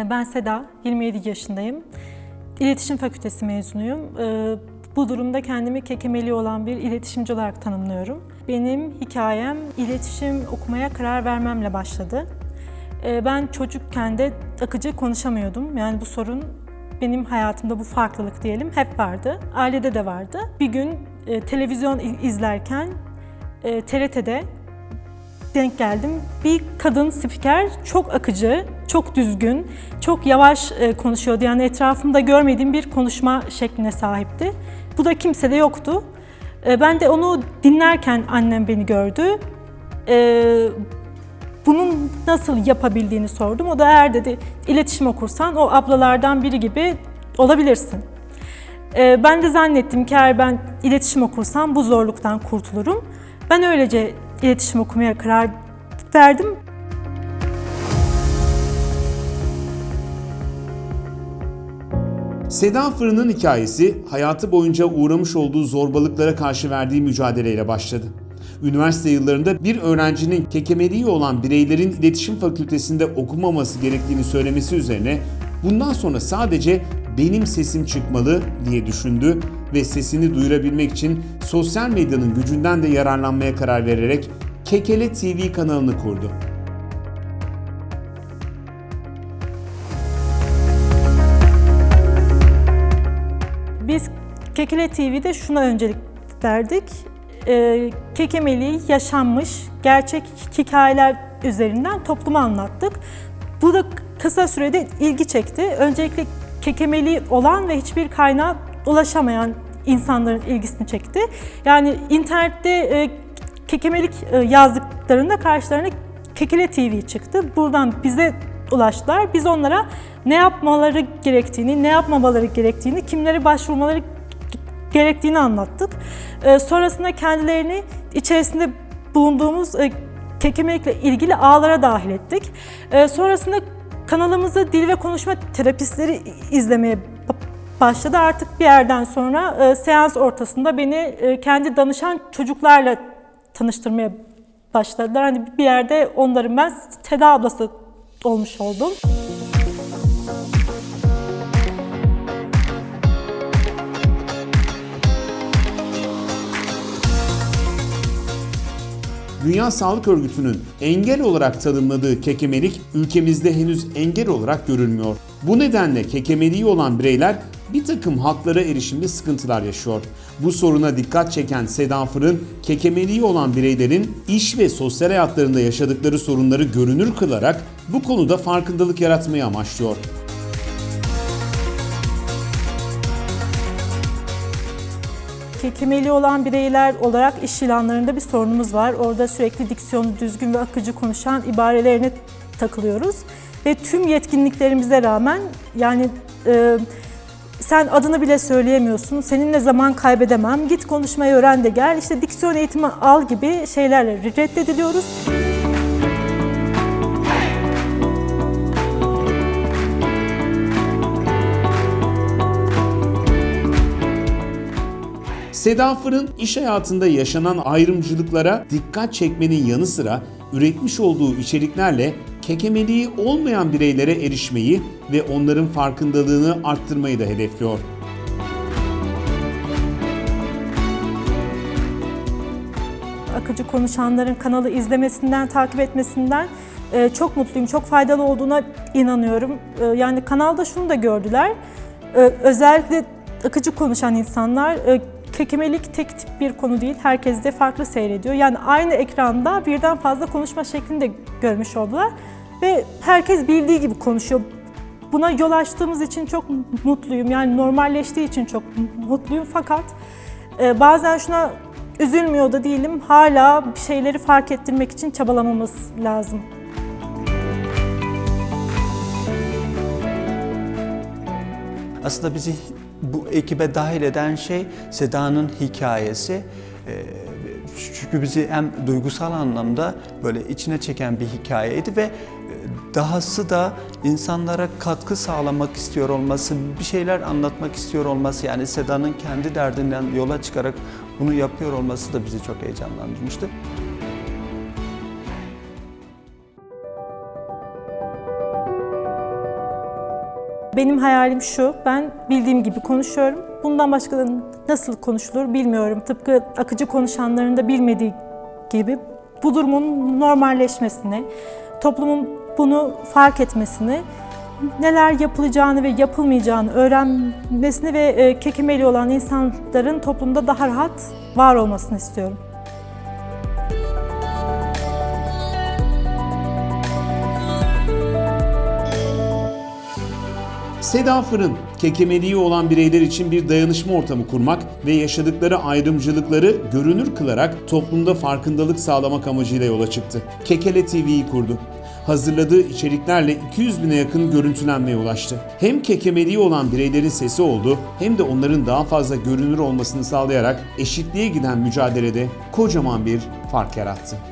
E, Ben Seda, 27 yaşındayım. İletişim Fakültesi mezunuyum. E, Bu durumda kendimi kekemeli olan bir iletişimci olarak tanımlıyorum. Benim hikayem iletişim okumaya karar vermemle başladı. E, Ben çocukken de akıcı konuşamıyordum. Yani bu sorun benim hayatımda bu farklılık diyelim hep vardı. Ailede de vardı. Bir gün e, televizyon izlerken e, TRT'de denk geldim. Bir kadın spiker çok akıcı, çok düzgün, çok yavaş e, konuşuyordu. Yani etrafımda görmediğim bir konuşma şekline sahipti. Bu da kimsede yoktu. E, ben de onu dinlerken annem beni gördü. E, bunun nasıl yapabildiğini sordum. O da eğer dedi iletişim okursan o ablalardan biri gibi olabilirsin. Ben de zannettim ki eğer ben iletişim okursam bu zorluktan kurtulurum. Ben öylece iletişim okumaya karar verdim. Seda Fırın'ın hikayesi hayatı boyunca uğramış olduğu zorbalıklara karşı verdiği mücadeleyle başladı. Üniversite yıllarında bir öğrencinin kekemeliği olan bireylerin iletişim fakültesinde okumaması gerektiğini söylemesi üzerine bundan sonra sadece benim sesim çıkmalı diye düşündü ve sesini duyurabilmek için sosyal medyanın gücünden de yararlanmaya karar vererek Kekele TV kanalını kurdu. Biz Kekile TV'de şuna öncelik verdik. Ee, kekemeliği yaşanmış gerçek hikayeler üzerinden topluma anlattık. Bu da kısa sürede ilgi çekti. Öncelikle kekemeliği olan ve hiçbir kaynağa ulaşamayan insanların ilgisini çekti. Yani internette e, kekemelik e, yazdıklarında karşılarına Kekele TV çıktı. Buradan bize ulaştılar. Biz onlara ne yapmaları gerektiğini, ne yapmamaları gerektiğini, kimlere başvurmaları gerektiğini anlattık. Ee, sonrasında kendilerini içerisinde bulunduğumuz e, kekemelikle ilgili ağlara dahil ettik. Ee, sonrasında kanalımızda dil ve konuşma terapistleri izlemeye ba- başladı. Artık bir yerden sonra e, seans ortasında beni e, kendi danışan çocuklarla tanıştırmaya başladılar. Hani bir yerde onların ben Teda ablası olmuş oldum. Dünya Sağlık Örgütü'nün engel olarak tanımladığı kekemelik ülkemizde henüz engel olarak görülmüyor. Bu nedenle kekemeliği olan bireyler bir takım haklara erişimde sıkıntılar yaşıyor. Bu soruna dikkat çeken Seda Fırın, kekemeliği olan bireylerin iş ve sosyal hayatlarında yaşadıkları sorunları görünür kılarak bu konuda farkındalık yaratmayı amaçlıyor. Kekemeli olan bireyler olarak iş ilanlarında bir sorunumuz var. Orada sürekli diksiyonu düzgün ve akıcı konuşan ibarelerine takılıyoruz. Ve tüm yetkinliklerimize rağmen yani e, sen adını bile söyleyemiyorsun, seninle zaman kaybedemem, git konuşmayı öğren de gel, işte diksiyon eğitimi al gibi şeylerle reddediliyoruz. Seda Fırın iş hayatında yaşanan ayrımcılıklara dikkat çekmenin yanı sıra üretmiş olduğu içeriklerle kekemeliği olmayan bireylere erişmeyi ve onların farkındalığını arttırmayı da hedefliyor. akıcı konuşanların kanalı izlemesinden, takip etmesinden e, çok mutluyum. Çok faydalı olduğuna inanıyorum. E, yani kanalda şunu da gördüler. E, özellikle akıcı konuşan insanlar kekemelik tek tip bir konu değil. Herkes de farklı seyrediyor. Yani aynı ekranda birden fazla konuşma şeklini de görmüş oldular. Ve herkes bildiği gibi konuşuyor. Buna yol açtığımız için çok mutluyum. Yani normalleştiği için çok mutluyum. Fakat ee, bazen şuna üzülmüyor da değilim. Hala bir şeyleri fark ettirmek için çabalamamız lazım. Aslında bizi bu ekibe dahil eden şey Seda'nın hikayesi. Ee, Çünkü bizi hem duygusal anlamda böyle içine çeken bir hikayeydi ve e, dahası da insanlara katkı sağlamak istiyor olması, bir şeyler anlatmak istiyor olması yani Seda'nın kendi derdinden yola çıkarak bunu yapıyor olması da bizi çok heyecanlandırmıştı. Benim hayalim şu, ben bildiğim gibi konuşuyorum. Bundan başka nasıl konuşulur bilmiyorum. Tıpkı akıcı konuşanların da bilmediği gibi bu durumun normalleşmesini, toplumun bunu fark etmesini, neler yapılacağını ve yapılmayacağını öğrenmesini ve e, kekemeli olan insanların toplumda daha rahat var olmasını istiyorum. Seda Fırın, kekemeliği olan bireyler için bir dayanışma ortamı kurmak ve yaşadıkları ayrımcılıkları görünür kılarak toplumda farkındalık sağlamak amacıyla yola çıktı. Kekele TV'yi kurdu. Hazırladığı içeriklerle 200 bine yakın görüntülenmeye ulaştı. Hem kekemeliği olan bireylerin sesi oldu hem de onların daha fazla görünür olmasını sağlayarak eşitliğe giden mücadelede kocaman bir fark yarattı.